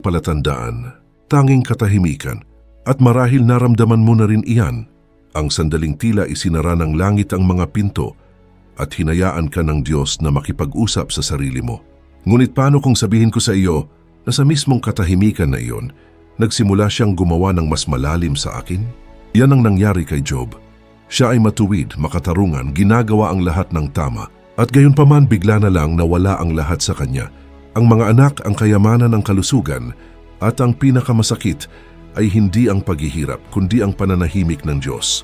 palatandaan, tanging katahimikan, at marahil naramdaman mo na rin iyan, ang sandaling tila isinara ng langit ang mga pinto at hinayaan ka ng Diyos na makipag-usap sa sarili mo. Ngunit paano kung sabihin ko sa iyo na sa mismong katahimikan na iyon, nagsimula siyang gumawa ng mas malalim sa akin? Yan ang nangyari kay Job. Siya ay matuwid, makatarungan, ginagawa ang lahat ng tama, at gayon pa man bigla na lang nawala ang lahat sa kanya. Ang mga anak, ang kayamanan ng kalusugan, at ang pinakamasakit ay hindi ang paghihirap, kundi ang pananahimik ng Diyos.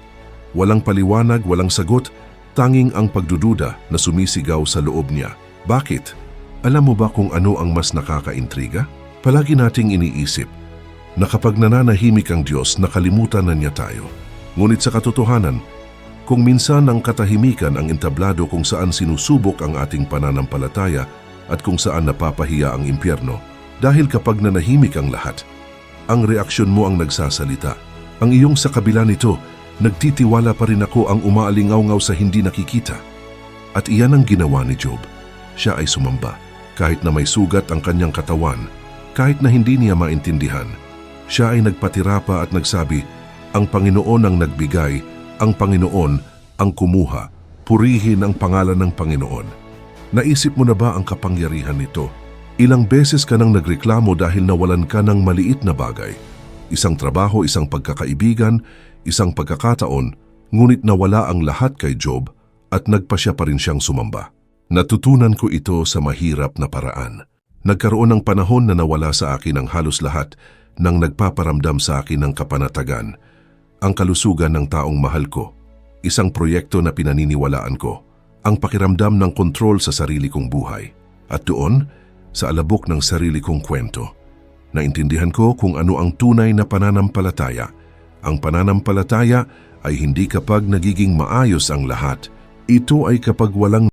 Walang paliwanag, walang sagot, tanging ang pagdududa na sumisigaw sa loob niya. Bakit? Alam mo ba kung ano ang mas nakakaintriga? Palagi nating iniisip na kapag nananahimik ang Diyos, nakalimutan na niya tayo. Ngunit sa katotohanan, kung minsan ang katahimikan ang entablado kung saan sinusubok ang ating pananampalataya at kung saan napapahiya ang impyerno, dahil kapag nanahimik ang lahat, ang reaksyon mo ang nagsasalita. Ang iyong sa kabila nito, nagtitiwala pa rin ako ang umaalingaw-ngaw sa hindi nakikita. At iyan ang ginawa ni Job. Siya ay sumamba. Kahit na may sugat ang kanyang katawan, kahit na hindi niya maintindihan, siya ay nagpatira pa at nagsabi, Ang Panginoon ang nagbigay, ang Panginoon ang kumuha, purihin ang pangalan ng Panginoon. Naisip mo na ba ang kapangyarihan nito? Ilang beses ka nang nagreklamo dahil nawalan ka ng maliit na bagay. Isang trabaho, isang pagkakaibigan, isang pagkakataon, ngunit nawala ang lahat kay Job at nagpa siya pa rin siyang sumamba. Natutunan ko ito sa mahirap na paraan. Nagkaroon ng panahon na nawala sa akin ang halos lahat nang nagpaparamdam sa akin ng kapanatagan, ang kalusugan ng taong mahal ko, isang proyekto na pinaniniwalaan ko, ang pakiramdam ng kontrol sa sarili kong buhay, at doon, sa alabok ng sarili kong kwento, naintindihan ko kung ano ang tunay na pananampalataya. Ang pananampalataya ay hindi kapag nagiging maayos ang lahat, ito ay kapag walang